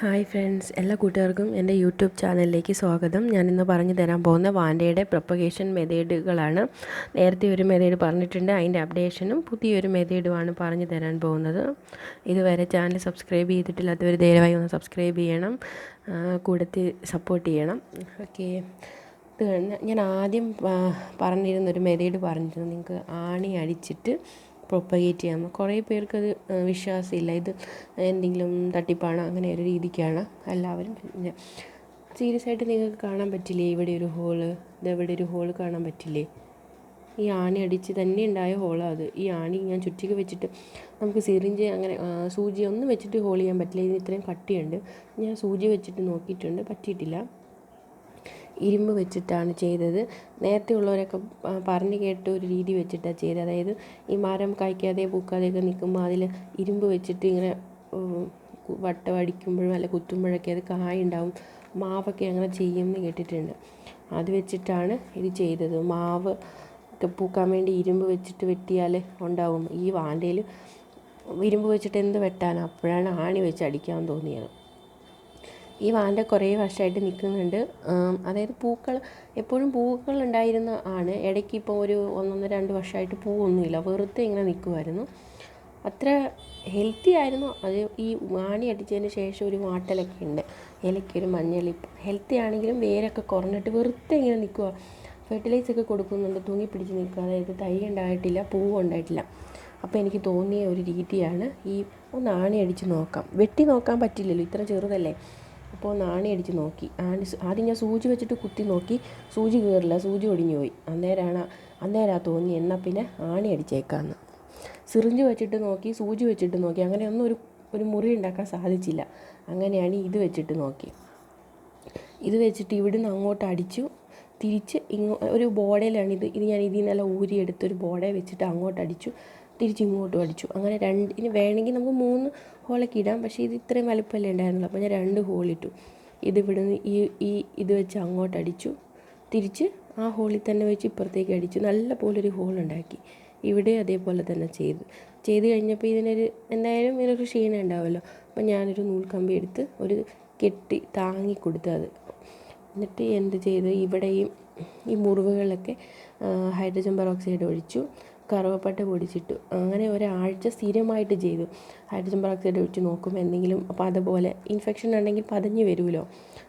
Hi friends എല്ലാ കൂട്ടുകാർക്കും എന്റെ യൂട്യൂബ് ചാനലിലേക്ക് സ്വാഗതം. ഞാൻ ഇന്ന് പറഞ്ഞു തരാൻ പോകുന്ന വാൻഡയുടെ പ്രൊപ്പഗേഷൻ മെതേഡുകളാണ്. നേരത്തെ ഒരു മെതേഡ് പറഞ്ഞിട്ടുണ്ട് അതിന്റെ അപ്ഡേഷനും പുതിയൊരു മെതേഡുമാണ് പറഞ്ഞു തരാൻ പോകുന്നത്. ഇതുവരെ ചാനൽ സബ്സ്ക്രൈബ് ചെയ്തിട്ടില്ലാത്തവർ ദയവായി ഒന്ന് സബ്സ്ക്രൈബ് ചെയ്യണം കൂടത്തിൽ സപ്പോർട്ട് ചെയ്യണം. ഓക്കെ. ഞാൻ ആദ്യം പറഞ്ഞിരുന്നൊരു മെതേഡ് പറഞ്ഞിരുന്നു നിങ്ങൾക്ക് ആണി അടിച്ചിട്ട് പ്രൊപ്പഗേറ്റ് ചെയ്യാം. കുറേ പേർക്കത് വിശ്വാസമില്ല. ഇത് എന്തെങ്കിലും തട്ടിപ്പാണ് അങ്ങനെ ഒരു രീതിക്കാണ് എല്ലാവരും പിന്നെ സീരിയസ് ആയിട്ട് നിങ്ങൾക്ക് കാണാൻ പറ്റില്ലേ? ഇവിടെ ഒരു ഹോൾ ഇതെവിടെ ഒരു ഹോൾ കാണാൻ പറ്റില്ലേ? ഈ ആണി അടിച്ച് തന്നെ ഉണ്ടായ ഹോളാണ് അത്. ഈ ആണി ഞാൻ ചുറ്റിക്ക് വെച്ചിട്ട് നമുക്ക് സിറിഞ്ച് അങ്ങനെ സൂചി ഒന്നും വെച്ചിട്ട് ഹോൾ ചെയ്യാൻ പറ്റില്ല. ഇതിന് ഇത്രയും കട്ടിയുണ്ട്. ഞാൻ സൂചി വെച്ചിട്ട് നോക്കിയിട്ടുണ്ട്. പറ്റിയിട്ടില്ല. ഇരുമ്പ് വെച്ചിട്ടാണ് ചെയ്തത്. നേരത്തെ ഉള്ളവരൊക്കെ പറഞ്ഞു കേട്ട ഒരു രീതി വെച്ചിട്ടാണ് ചെയ്തത്. അതായത് ഈ മരം കായ്ക്കാതെ പൂക്കാതെയൊക്കെ നിൽക്കുമ്പോൾ അതിൽ ഇരുമ്പ് വെച്ചിട്ട് ഇങ്ങനെ വട്ടം അടിക്കുമ്പോഴും അല്ല കുത്തുമ്പോഴൊക്കെ അത് കായുണ്ടാവും. മാവൊക്കെ അങ്ങനെ ചെയ്യുമെന്ന് കേട്ടിട്ടുണ്ട്. അത് വെച്ചിട്ടാണ് ഇത് ചെയ്തത്. മാവ് പൂക്കാൻ വേണ്ടി ഇരുമ്പ് വെച്ചിട്ട് വെട്ടിയാൽ ഉണ്ടാവും. ഈ വാണ്ടയിൽ ഇരുമ്പ് വെച്ചിട്ട് എന്ത് വെട്ടാനാണ് അപ്പോഴാണ് ആണി വെച്ച് അടിക്കാൻ തോന്നിയത്. ഈ വാണ്ട കുറേ വർഷമായിട്ട് നിൽക്കുന്നുണ്ട്. അതായത് പൂക്കൾ എപ്പോഴും പൂക്കൾ ഉണ്ടായിരുന്ന ആണ്. ഇടയ്ക്ക് ഇപ്പോൾ ഒരു ഒന്നൊന്നര രണ്ട് വർഷമായിട്ട് പൂവൊന്നുമില്ല. വെറുതെ ഇങ്ങനെ നിൽക്കുമായിരുന്നു അത്ര ഹെൽത്തി ആയിരുന്നു. അത് ഈ വാണി അടിച്ചതിന് ശേഷം ഒരു വാട്ടലൊക്കെ ഉണ്ട്. ഇലയ്ക്കൊരു മഞ്ഞളിപ്പ് ഹെൽത്തി ആണെങ്കിലും വേരൊക്കെ കുറഞ്ഞിട്ട് വെറുതെ ഇങ്ങനെ നിൽക്കുക ഫെർട്ടിലൈസ് ഒക്കെ കൊടുക്കുന്നുണ്ട്. തൂങ്ങി പിടിച്ച് നിൽക്കുക. അതായത് തൈ ഉണ്ടായിട്ടില്ല പൂവ് ഉണ്ടായിട്ടില്ല. അപ്പോൾ എനിക്ക് തോന്നിയ ഒരു രീതിയാണ് ഈ ഒന്ന് ആണി അടിച്ച് നോക്കാം. വെട്ടി നോക്കാൻ പറ്റില്ലല്ലോ. ഇത്ര ചെറുതല്ലേ? അപ്പോൾ നാണി അടിച്ച് നോക്കി. ആണി ആദ്യം ഞാൻ സൂചി വെച്ചിട്ട് കുത്തി നോക്കി. സൂചി കയറില്ല സൂചി ഒടിഞ്ഞു പോയി. അന്നേരമാണ് അന്നേരമാണ് തോന്നി എന്നാൽ പിന്നെ ആണി അടിച്ചേക്കാന്ന്. സിറിഞ്ച് വെച്ചിട്ട് നോക്കി സൂചി വെച്ചിട്ട് നോക്കി. അങ്ങനെയൊന്നും ഒരു ഒരു മുറി ഉണ്ടാക്കാൻ സാധിച്ചില്ല. അങ്ങനെയാണ് ഇത് വെച്ചിട്ട് നോക്കി. ഇത് വെച്ചിട്ട് ഇവിടുന്ന് അങ്ങോട്ട് അടിച്ചു. തിരിച്ച് ഇങ്ങോ ഒരു ബോഡയിലാണ് ഇത്. ഇത് ഞാൻ ഇതിൽ നിന്നെല്ലാം ഊരിയെടുത്തൊരു ബോഡേ വെച്ചിട്ട് അങ്ങോട്ട് അടിച്ചു. തിരിച്ച് ഇങ്ങോട്ടും അടിച്ചു. അങ്ങനെ രണ്ട് ഇനി വേണമെങ്കിൽ നമുക്ക് മൂന്ന് ഹോളൊക്കെ ഇടാം. പക്ഷേ ഇത് ഇത്രയും വലിപ്പമല്ലേ ഉണ്ടായിരുന്നുള്ളൂ. അപ്പോൾ ഞാൻ രണ്ട് ഹോളിട്ടു ഇത് ഇവിടുന്ന് ഈ ഈ ഇത് വെച്ച് അങ്ങോട്ട് അടിച്ചു. തിരിച്ച് ആ ഹോളിൽ തന്നെ വെച്ച് ഇപ്പുറത്തേക്ക് അടിച്ചു. നല്ല പോലൊരു ഹോൾ ഉണ്ടാക്കി. ഇവിടെ അതേപോലെ തന്നെ ചെയ്തു. ചെയ്ത് കഴിഞ്ഞപ്പോൾ ഇതിനൊരു എന്തായാലും ഇതിനൊരു ക്ഷീണം ഉണ്ടാവുമല്ലോ. അപ്പം ഞാനൊരു നൂൽക്കമ്പി എടുത്ത് ഒരു കെട്ടി താങ്ങി കൊടുത്തു അത്. എന്നിട്ട് എന്ത് ചെയ്ത്? ഇവിടെയും ഈ മുറിവുകളിലൊക്കെ ഹൈഡ്രജൻ പെറോക്സൈഡ് ഒഴിച്ചു. കറുവപ്പട്ട പൊടിച്ചിട്ടു. അങ്ങനെ ഒരാഴ്ച സ്ഥിരമായിട്ട് ചെയ്തു. ഹൈഡ്രജൻ പെറോക്സൈഡ് ഒഴിച്ച് നോക്കുമ്പോൾ എന്തെങ്കിലും. അപ്പോൾ അതുപോലെ ഇൻഫെക്ഷൻ ഉണ്ടെങ്കിൽ പതഞ്ഞ് വരുമല്ലോ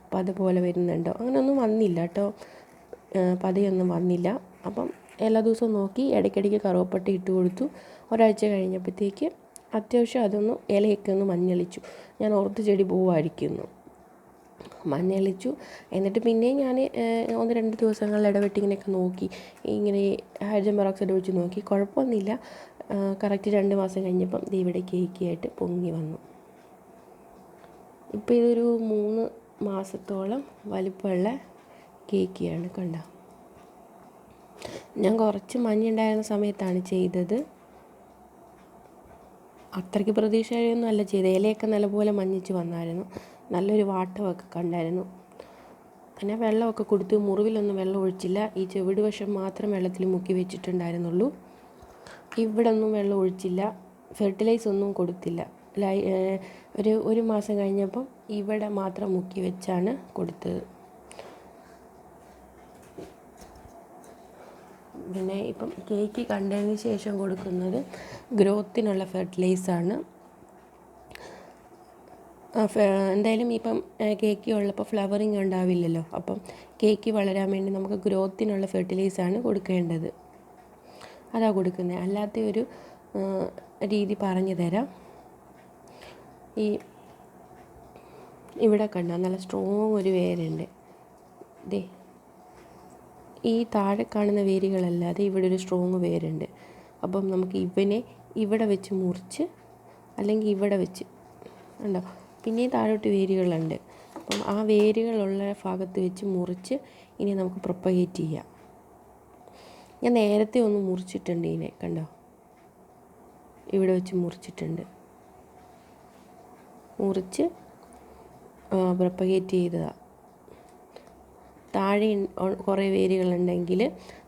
അപ്പോൾ അതുപോലെ വരുന്നുണ്ടോ? അങ്ങനെയൊന്നും വന്നില്ല കേട്ടോ. പതയൊന്നും വന്നില്ല. അപ്പം എല്ലാ ദിവസവും നോക്കി ഇടയ്ക്കിടയ്ക്ക് കറുവപ്പട്ട ഇട്ട് കൊടുത്തു. ഒരാഴ്ച കഴിഞ്ഞപ്പോഴത്തേക്ക് അത്യാവശ്യം അതൊന്ന് ഇലയൊക്കെ ഒന്ന് മഞ്ഞളിച്ചു. ഞാൻ ഓർത്ത് ചെടി പൂവായിരിക്കുന്നു. മഞ്ഞളിച്ചു എന്നിട്ട് പിന്നെ ഞാൻ ഒന്ന് രണ്ട് ദിവസങ്ങളിൽ ഇടവിട്ട് ഇങ്ങനെയൊക്കെ നോക്കി. ഇങ്ങനെ ഹൈഡ്രജൻ പെറോക്സൈഡ് ഒഴിച്ച് നോക്കി. കുഴപ്പമൊന്നുമില്ല. കറക്റ്റ് രണ്ട് മാസം കഴിഞ്ഞപ്പം ഇവിടെ കേക്കിയായിട്ട് പൊങ്ങി വന്നു. ഇപ്പോൾ ഇതൊരു മൂന്ന് മാസത്തോളം വലിപ്പമുള്ള കേക്കിയാണ് കണ്ട. ഞാൻ കുറച്ച് മഞ്ഞുണ്ടായിരുന്ന സമയത്താണ് ചെയ്തത്. അത്രയ്ക്ക് പ്രതീക്ഷയൊന്നും അല്ല ചെയ്തത്. ഇലയൊക്കെ നല്ലപോലെ മഞ്ഞിച്ച് വന്നായിരുന്നു. നല്ലൊരു വാട്ടമൊക്കെ കണ്ടായിരുന്നു. പിന്നെ വെള്ളമൊക്കെ കൊടുത്ത് മുറിവിലൊന്നും വെള്ളം ഒഴിച്ചില്ല. ഈ ചെവിട് വശം മാത്രം വെള്ളത്തിൽ മുക്കി വെച്ചിട്ടുണ്ടായിരുന്നുള്ളൂ. ഇവിടെ ഒന്നും വെള്ളം ഒഴിച്ചില്ല. ഫെർട്ടിലൈസ് ഒന്നും കൊടുത്തില്ല. ലൈ ഒരു ഒരു മാസം കഴിഞ്ഞപ്പം ഇവിടെ മാത്രം മുക്കി വെച്ചാണ് കൊടുത്തത്. പിന്നെ ഇപ്പം കേക്ക് കണ്ടതിന് ശേഷം കൊടുക്കുന്നത് ഗ്രോത്തിനുള്ള ഫെർട്ടിലൈസാണ്. എന്തായാലും ഇപ്പം കേക്ക് ഉള്ളപ്പോൾ ഫ്ലവറിങ് ഉണ്ടാവില്ലല്ലോ. അപ്പം കേക്ക് വളരാൻ വേണ്ടി നമുക്ക് ഗ്രോത്തിനുള്ള ഫെർട്ടിലൈസാണ് കൊടുക്കേണ്ടത്. അതാ കൊടുക്കുന്നത് അല്ലാത്ത ഒരു രീതി പറഞ്ഞു തരാം. ഈ ഇവിടെ കണ്ട? നല്ല സ്ട്രോങ് ഒരു വേരുണ്ട്. ദേ ഈ താഴെ കാണുന്ന വേരുകളല്ലാതെ ഇവിടെ ഒരു സ്ട്രോങ് വേരുണ്ട്. അപ്പം നമുക്ക് ഇവനെ ഇവിടെ വെച്ച് മുറിച്ച് അല്ലെങ്കിൽ ഇവിടെ വെച്ച് ഉണ്ടോ പിന്നെയും താഴോട്ട് വേരുകളുണ്ട്. അപ്പം ആ വേരുകളുള്ള ഭാഗത്ത് വെച്ച് മുറിച്ച് ഇനി നമുക്ക് പ്രൊപ്പഗേറ്റ് ചെയ്യാം. ഞാൻ നേരത്തെ ഒന്ന് മുറിച്ചിട്ടുണ്ട് ഇതിനെ കണ്ടോ? ഇവിടെ വെച്ച് മുറിച്ചിട്ടുണ്ട്. മുറിച്ച് പ്രൊപ്പഗേറ്റ് ചെയ്തതാണ് താഴെ കുറേ വേരുകളുണ്ടെങ്കിൽ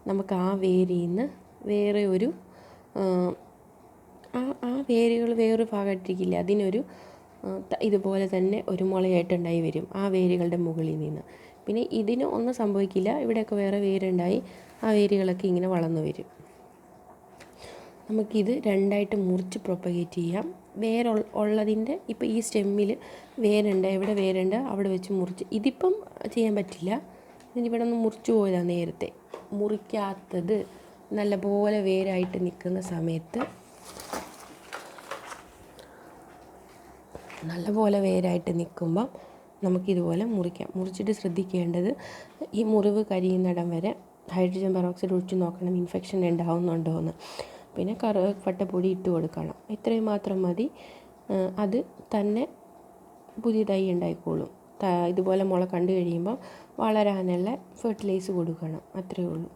നമുക്ക് ആ വേരിൽ നിന്ന് വേറെ ഒരു ആ ആ വേരുകൾ വേറൊരു ഭാഗമായിട്ടിരിക്കില്ല അതിനൊരു ഇതുപോലെ തന്നെ ഒരു മുളയായിട്ടുണ്ടായി വരും ആ വേരുകളുടെ മുകളിൽ നിന്ന്. പിന്നെ ഇതിന് ഒന്നും സംഭവിക്കില്ല. ഇവിടെയൊക്കെ വേറെ വേരുണ്ടായി. ആ വേരുകളൊക്കെ ഇങ്ങനെ വളർന്നു വരും. നമുക്കിത് രണ്ടായിട്ട് മുറിച്ച് പ്രൊപ്പഗേറ്റ് ചെയ്യാം. വേര് ഉള്ളതിന്റെ ഇപ്പോൾ ഈ സ്റ്റെമ്മിൽ വേരുണ്ട്. എവിടെ വേരുണ്ട്? അവിടെ വെച്ച് മുറിച്ച്. ഇതിപ്പം ചെയ്യാൻ പറ്റില്ല. ഇവിടെ ഒന്ന് മുറിച്ച് പോയതാണ് നേരത്തെ. മുറിക്കാത്തത് നല്ലപോലെ വേരായിട്ട് നിൽക്കുന്ന സമയത്ത് നല്ലപോലെ വേരായിട്ട് നിൽക്കുമ്പം നമുക്കിതുപോലെ മുറിക്കാം. മുറിച്ചിട്ട് ശ്രദ്ധിക്കേണ്ടത് ഈ മുറിവ് കരിയുന്നിടം വരെ ഹൈഡ്രജൻ പെറോക്സൈഡ് ഒഴിച്ച് നോക്കണം. ഇൻഫെക്ഷൻ ഉണ്ടാവുന്നുണ്ടോ എന്ന് പിന്നെ കറുവപ്പട്ടപ്പൊടി ഇട്ട് കൊടുക്കണം. ഇത്രയും മാത്രം മതി. അത് തന്നെ പുതിയ തൈ ഉണ്ടായിക്കോളും ഇതുപോലെ മുള കണ്ടു കഴിയുമ്പോൾ വളരാനുള്ള ഫെർട്ടിലൈസ് കൊടുക്കണം. അത്രയേ ഉള്ളൂ.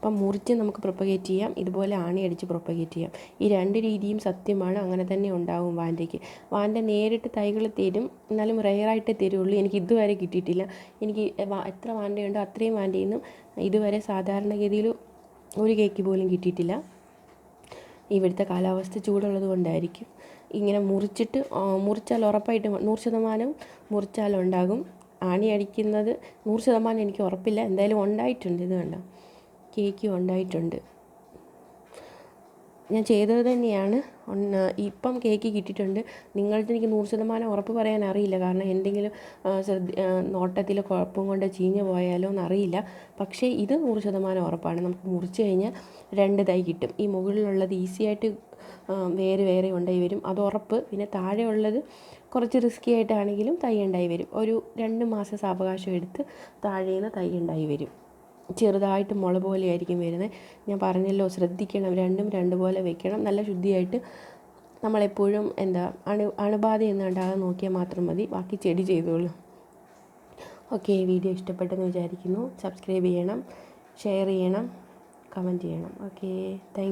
അപ്പം മുറിച്ച് നമുക്ക് പ്രൊപ്പഗേറ്റ് ചെയ്യാം. ഇതുപോലെ ആണി അടിച്ച് പ്രൊപ്പഗേറ്റ് ചെയ്യാം. ഈ രണ്ട് രീതിയും സത്യമാണ്. അങ്ങനെ തന്നെ ഉണ്ടാവും വാന്റയ്ക്ക് വാന്റ നേരിട്ട് തൈകൾ തരും. എന്നാലും റെയറായിട്ട് തരുള്ളൂ. എനിക്ക് ഇതുവരെ കിട്ടിയിട്ടില്ല. എനിക്ക് എത്ര വാന്റയുണ്ടോ അത്രയും വാന്റയിൽ നിന്നും ഇതുവരെ സാധാരണഗതിയിൽ ഒരു കേക്ക് പോലും കിട്ടിയിട്ടില്ല. ഇവിടുത്തെ കാലാവസ്ഥ ചൂടുള്ളത് കൊണ്ടായിരിക്കും. ഇങ്ങനെ മുറിച്ചിട്ട് മുറിച്ചാൽ ഉറപ്പായിട്ട് നൂറ് ശതമാനം മുറിച്ചാലുണ്ടാകും ആണി അടിക്കുന്നത് നൂറ് ശതമാനം എനിക്ക് ഉറപ്പില്ല. എന്തായാലും ഉണ്ടായിട്ടുണ്ട്. ഇത് കണ്ടോ? കേക്കും ഉണ്ടായിട്ടുണ്ട്. ഞാൻ ചെയ്തത് തന്നെയാണ്. ഇപ്പം കേക്ക് കിട്ടിയിട്ടുണ്ട്. നിങ്ങളുടെ എനിക്ക് നൂറ് ശതമാനം ഉറപ്പ് പറയാൻ അറിയില്ല. കാരണം എന്തെങ്കിലും ശ്രദ്ധ നോട്ടത്തിൽ കുഴപ്പം കൊണ്ട് ചീഞ്ഞു പോയാലോ എന്നറിയില്ല. പക്ഷേ ഇത് നൂറ് ശതമാനം ഉറപ്പാണ്. നമുക്ക് മുറിച്ച് കഴിഞ്ഞാൽ രണ്ട് തൈ കിട്ടും. ഈ മുകളിലുള്ളത് ഈസി ആയിട്ട് വേറെ വേറെ ഉണ്ടായി വരും. അത് ഉറപ്പ്. പിന്നെ താഴെ ഉള്ളത് കുറച്ച് റിസ്കി ആയിട്ടാണെങ്കിലും തൈ ഉണ്ടായി വരും. ഒരു രണ്ട് മാസം സാവകാശം എടുത്ത് താഴേന്ന് തൈ ഉണ്ടായി വരും. ചെറുതായിട്ട് മുള പോലെ ആയിരിക്കും വരുന്നത്. ഞാൻ പറഞ്ഞല്ലോ ശ്രദ്ധിക്കണം രണ്ടും രണ്ട് പോലെ വെക്കണം. നല്ല ശുദ്ധിയായിട്ട് നമ്മളെപ്പോഴും എന്താ അണു അണുബാധയൊന്നും ഉണ്ടാകാതെ നോക്കിയാൽ മാത്രം മതി. ബാക്കി ചെടി ചെയ്തോളൂ. ഓക്കെ വീഡിയോ ഇഷ്ടപ്പെട്ടെന്ന് വിചാരിക്കുന്നു. സബ്സ്ക്രൈബ് ചെയ്യണം ഷെയർ ചെയ്യണം കമന്റ് ചെയ്യണം. Okay thank